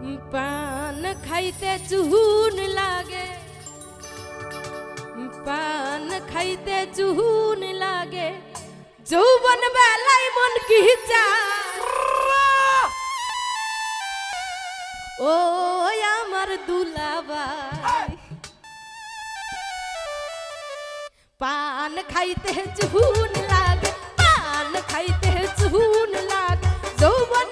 পান খাইতে চুহুন লাগে পান খাইতে চুহুন লাগে যৌবন বেলায় মন কি ও আমার দুলাবাই পান খাইতে চুহুন লাগে পান খাইতে চুহুন লাগে যৌবন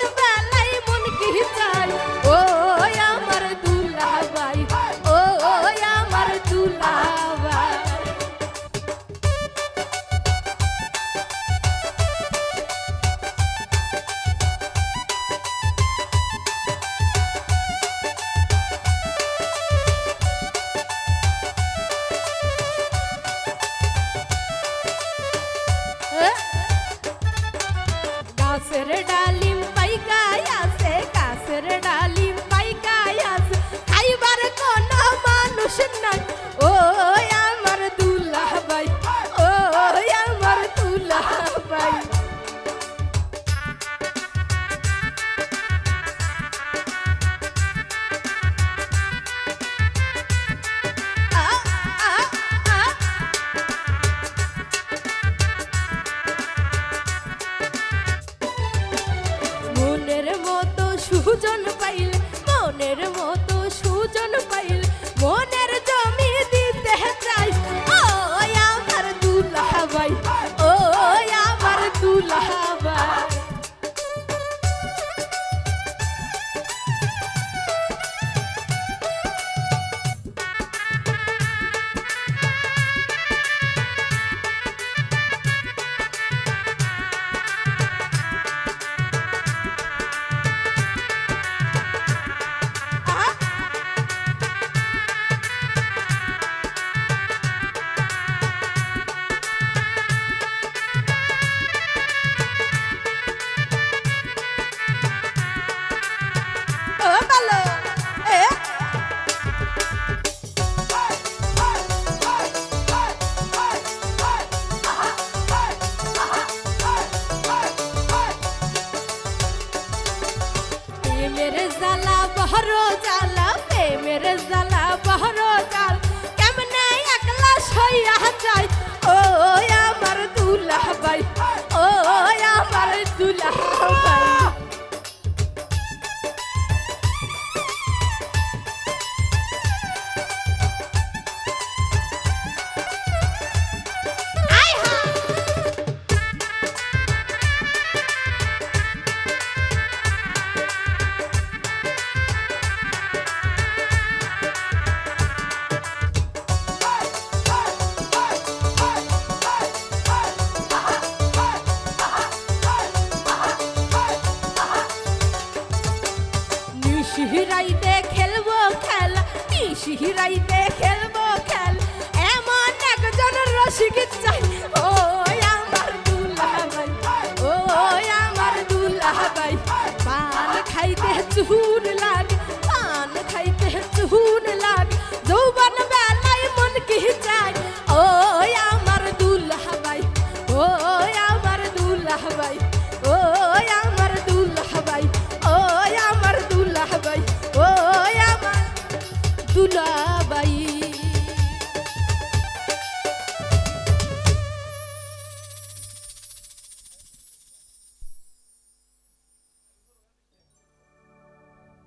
सर डाली No no জ্বালা বহর নিশিরাইতে খেলব খেলা শিহিরাইতে খেলব খেল? এমন একজন রসিক চাই।